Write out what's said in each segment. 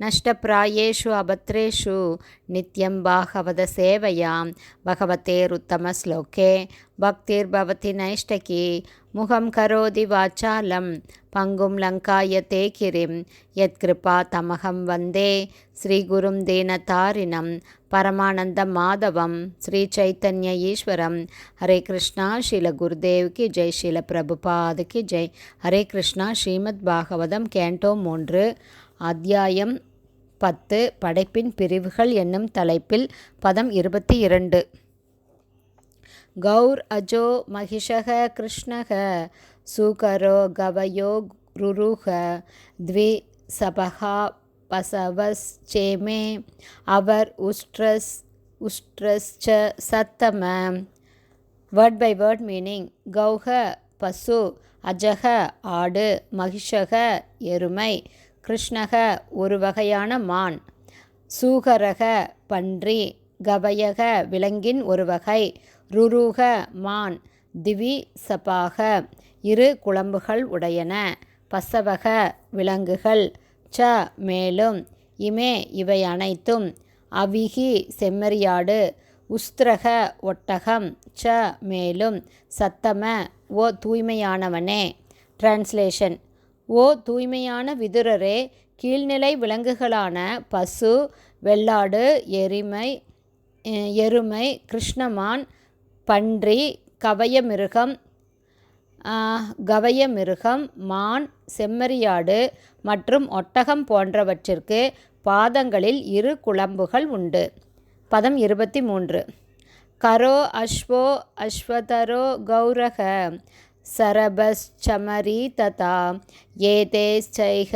நஷ்டப்பிராயேஷு அபத்ரேஷு நித்யம் பாகவத சேவையாம். பகவதேருத்தமஸ்லோகே பக்திர்பவதி நைஷ்டகி. முகம் கரோதி வாச்சாலம். பங்கும் லங்காயத்தே கிரிம் யத்கிருபா தமகம் வந்தே. ஸ்ரீகுரும் தீனதாரிணம் பரமானந்த மாதவம். ஸ்ரீ சைத்தன்ய ஈஸ்வரம். ஹரே கிருஷ்ணா ஸ்ரீல குருதேவ் ஜெய். ஸ்ரீல பிரபுபாதுக்கு ஜெய். ஹரே கிருஷ்ணா ஸ்ரீமத் பாகவதம் கேண்டோ மூன்று. அத்தியாயம் பத்து படைப்பின் பிரிவுகள் என்னும் தலைப்பில் பதம் இருபத்தி இரண்டு. கௌர் அஜோ மகிஷக கிருஷ்ணக சூகரோ கவயோ ருருக த்வி சபகா பசவஸ்சேமே அவர் உஸ்ட்ரஸ் உஸ்ட்ரஸ்ச சத்தம. வேர்ட் பை வேர்ட் மீனிங் கௌஹ பசு அஜக ஆடு மகிஷக எருமை. கிருஷ்ணக ஒரு வகையான மான். சூகரக பன்றி கவயக விலங்கின் ஒரு வகை ருருக மான் திவி சபாக இரு குழம்புகள் உடையன பசவக விலங்குகள் ச மேலும் இமே இவை அனைத்தும் அவிகி செம்மறியாடு உஸ்திரக ஒட்டகம் ச மேலும் சத்தம ஓ தூய்மையானவனே. டிரான்ஸ்லேஷன் ஓ தூய்மையான விதுரரே கீழ்நிலை விலங்குகளான பசு வெள்ளாடு எரிமை எருமை கிருஷ்ணமான் பன்றி கவயமிருகம் கவயமிருகம் மான் செம்மறியாடு மற்றும் ஒட்டகம் போன்றவற்றிற்கு பாதங்களில் இரு குழம்புகள் உண்டு. பதம் இருபத்தி மூன்று. கரோ அஸ்வோ அஸ்வதரோ கௌரக சரபச்சமரி ததா ஏதேச்சைக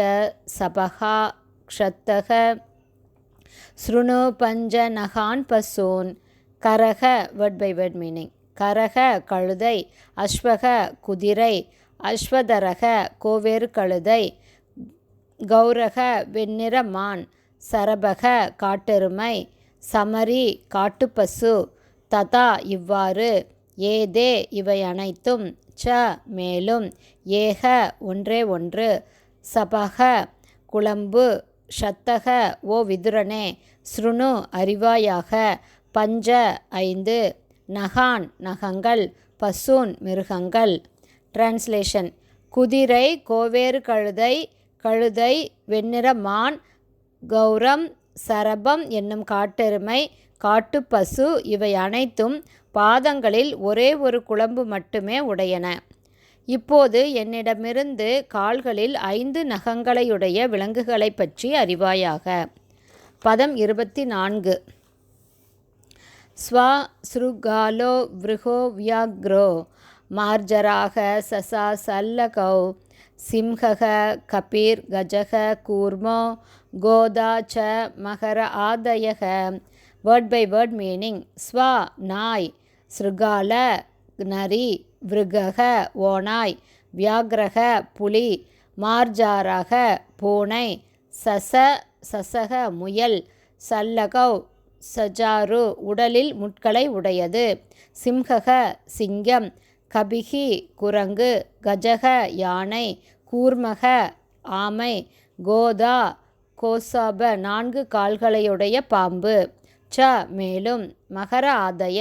சபகா க்ஷத்தக ஸ்ருணு பஞ்ச நகான் பசூன். கரக வேர்ட் பை வேர்ட் மீனிங் கரக கழுதை. அஸ்வக குதிரை. அஸ்வதரக கோவேறு கழுதை. கௌரக வெண்ணிற மான். சரபக காட்டெருமை. சமரி காட்டுப்பசு. ததா இவ்வாறு. ஏதே இவை அனைத்தும் ச மேலும் ஏக ஒன்றே ஒன்று. சபக குழம்பு ஷத்தக ஓ விதுரனே ஸ்ருணு அறிவாயாக. பஞ்ச ஐந்து நகான் நகங்கள் பசூன் மிருகங்கள். டிரான்ஸ்லேஷன் குதிரை கோவேறு கழுதை கழுதை வெண்ணிற மான் கௌரம் சரபம் என்னும் காட்டெருமை காட்டுப்பசு இவை அனைத்தும் பாதங்களில் ஒரே ஒரு குழம்பு மட்டுமே உடையன. இப்போது என்னிடமிருந்து கால்களில் ஐந்து நகங்களையுடைய விலங்குகளை பற்றி அறிவாயாக. பதம் இருபத்தி நான்கு ஸ்வா ஸ்ருகாலோ விருகோ வியாக்ரோ மார்ஜராக சசா சல்லகௌ சிம்ஹக கபீர் கஜக கூர்மோ கோதா ச மகர ஆதயக. வேர்ட் பை வேர்ட் மீனிங் ஸ்வா நாய் ஸ்ருகால நரி விருகக ஓனாய் வியாகிரக புலி மார்ஜாராக பூனை சச சசக முயல் சல்லகவ் சஜாரு உடலில் முட்களை உடையது. சிம்ஹக சிங்கம் கபிகி குரங்கு கஜக யானை கூர்மக ஆமை கோதா கோசாப நான்கு கால்களையுடைய பாம்பு. ச மேலும் மகர ஆதய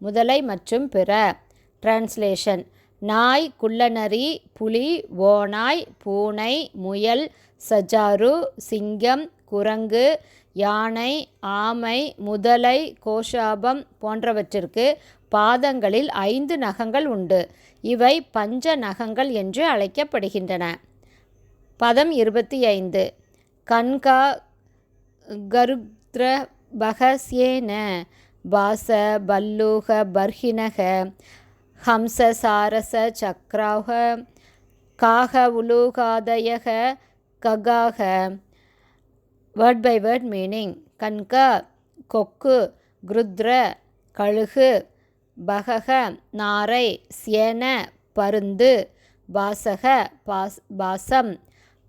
முதலை மற்றும் பிற. டிரான்ஸ்லேஷன் நாய் குள்ளநரி புலி ஓநாய் பூனை முயல் சஜாரு சிங்கம் குரங்கு யானை ஆமை முதலை கோஷாபம் போன்றவற்றிற்கு பாதங்களில் ஐந்து நகங்கள் உண்டு. இவை பஞ்ச நகங்கள் என்று அழைக்கப்படுகின்றன. பதம் இருபத்தி ஐந்து கண்கா கருத்ர பகஸ்யேன. பாச பல்லூக பர்ஹினக. ஹம்ச சாரச சக்ராக காக உலூகாதயக ககாக. வேர்ட் பை வேர்ட் மீனிங் கன்கா கொக்கு குருத்ர கழுகு பகக நாரை சேன பருந்து பாசக பாஸ் பாசம்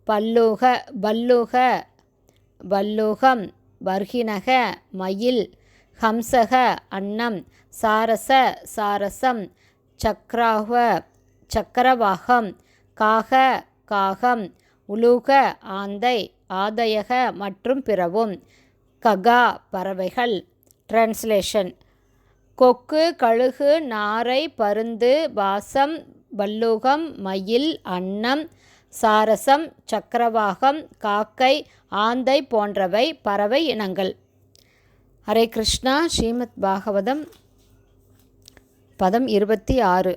பல்லூக பல்லூக வல்லூகம் வர்ஹிணக மயில் ஹம்சக அன்னம் சாரச சாரசம் சக்ராக சக்கரவாகம் காக காகம் உலூக ஆந்தை ஆதயக மற்றும் பிறவும் ககா பறவைகள். டிரான்ஸ்லேஷன் கொக்கு கழுகு நாரை பருந்து வாசம் வல்லுகம் மயில் அன்னம் சாரசம் சக்கரவாகம் காக்கை ஆந்தை போன்றவை பறவை இனங்கள். ஹரே கிருஷ்ணா ஸ்ரீமத் பாகவதம் பதம் இருபத்தி ஆறு.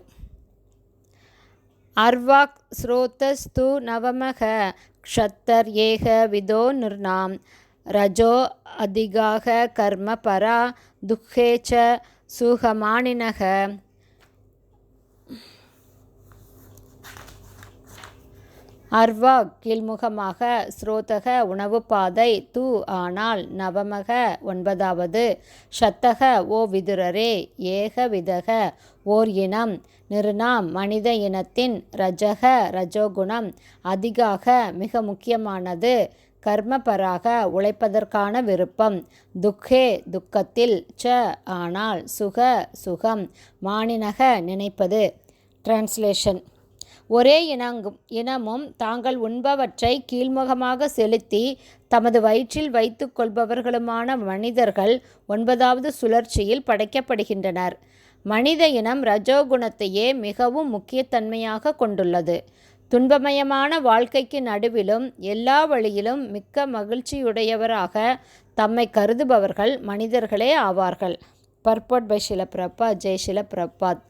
அர்வாக் ஸ்ரோதஸ்து நவமக க்ஷத்தர் ஏக விதோ நிர்ணாம் ரஜோ அதிகாக கர்ம பரா துக்கேச்ச சுகமானினக. அர்வா கீழ்முகமாக ஸ்ரோதக உணவு பாதை து ஆனால் நவமக ஒன்பதாவது. ஷத்தக ஓ விதுரரே ஏக விதக ஓர் இனம் நிருணாம் மனித இனத்தின் ரஜக ரஜோகுணம் அதிகாக மிக முக்கியமானது. கர்மபராக உழைப்பதற்கான விருப்பம். துக்கே துக்கத்தில் ச ஆனால் சுக சுகம். மானினக நினைப்பது. டிரான்ஸ்லேஷன் ஒரே இனங்கும் இனமும் தாங்கள் உண்பவற்றை கீழ்முகமாக செலுத்தி தமது வயிற்றில் வைத்து கொள்பவர்களுமான மனிதர்கள் ஒன்பதாவது சுழற்சியில் படைக்கப்படுகின்றனர். மனித இனம் ரஜோகுணத்தையே மிகவும் முக்கியத்தன்மையாக கொண்டுள்ளது. துன்பமயமான வாழ்க்கைக்கு நடுவிலும் எல்லா வழியிலும் மிக்க மகிழ்ச்சியுடையவராக தம்மை கருதுபவர்கள் மனிதர்களே ஆவார்கள். பர்பட் பை ஷிலப்பிரப்பா ஜெய் ஷிலப்பிரப்பாத்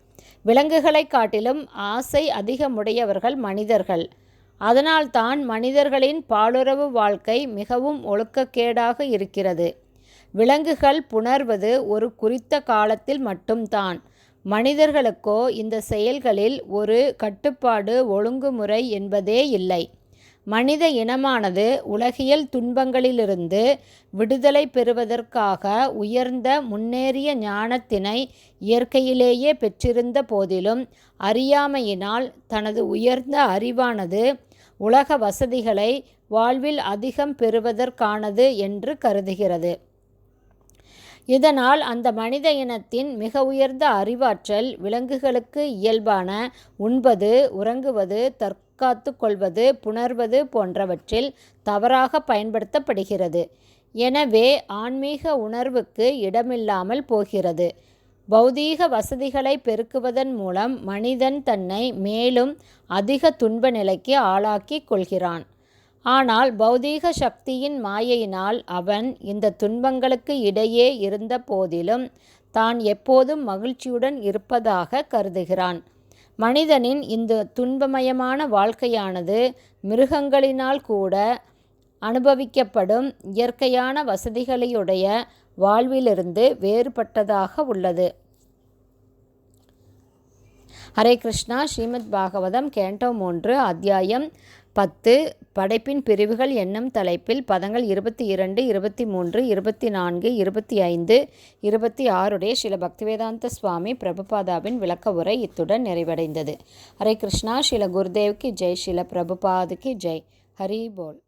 விலங்குகளைக் காட்டிலும் ஆசை அதிகமுடையவர்கள் மனிதர்கள். அதனால்தான் மனிதர்களின் பாலுறவு வாழ்க்கை மிகவும் ஒழுக்கக்கேடாக இருக்கிறது. விலங்குகள் புணர்வது ஒரு குறித்த காலத்தில் மட்டும்தான். மனிதர்களுக்கோ இந்த செயல்களில் ஒரு கட்டுப்பாடு ஒழுங்குமுறை என்பதே இல்லை. மனித இனமானது உலகியல் துன்பங்களிலிருந்து விடுதலை பெறுவதற்காக உயர்ந்த முன்னேறிய ஞானத்தினை இயற்கையிலேயே பெற்றிருந்த போதிலும் அறியாமையினால் தனது உயர்ந்த அறிவானது உலக வசதிகளை வாழ்வில் அதிகம் பெறுவதற்கானது என்று கருதுகிறது. இதனால் அந்த மனித இனத்தின் மிக உயர்ந்த அறிவாற்றல் விலங்குகளுக்கு இயல்பான உண்பது உறங்குவது தற்காத்து கொள்வது புணர்வது போன்றவற்றில் தவறாக பயன்படுத்தப்படுகிறது. எனவே ஆன்மீக உணர்வுக்கு இடமில்லாமல் போகிறது. பௌதீக வசதிகளை பெருக்குவதன் மூலம் மனிதன் தன்னை மேலும் அதிக துன்ப நிலைக்கு ஆளாக்கி கொள்கிறான். ஆனால் பௌதீக சக்தியின் மாயையினால் அவன் இந்த துன்பங்களுக்கு இடையே இருந்த போதிலும் தான் எப்போதும் மகிழ்ச்சியுடன் இருப்பதாக கருதுகிறான். மனிதனின் இந்த துன்பமயமான வாழ்க்கையானது மிருகங்களினால் கூட அனுபவிக்கப்படும் இயற்கையான வசதிகளையுடைய வாழ்விலிருந்து வேறுபட்டதாக உள்ளது. ஹரே கிருஷ்ணா. ஸ்ரீமத் பாகவதம் கேண்டோ மூன்று அத்தியாயம் பத்து படைப்பின் பிரிவுகள் என்னும் தலைப்பில் பதங்கள் இருபத்தி இரண்டு இருபத்தி மூன்று இருபத்தி நான்கு இருபத்தி ஐந்து இருபத்தி ஆறுடைய ஸ்ரீல பக்திவேதாந்த சுவாமி பிரபுபாதாவின் விளக்க உரை இத்துடன் நிறைவடைந்தது. ஹரே கிருஷ்ணா. ஸ்ரீல குருதேவ்க்கு ஜெய் ஸ்ரீல பிரபுபாதுக்கு ஜெய். ஹரி போல்.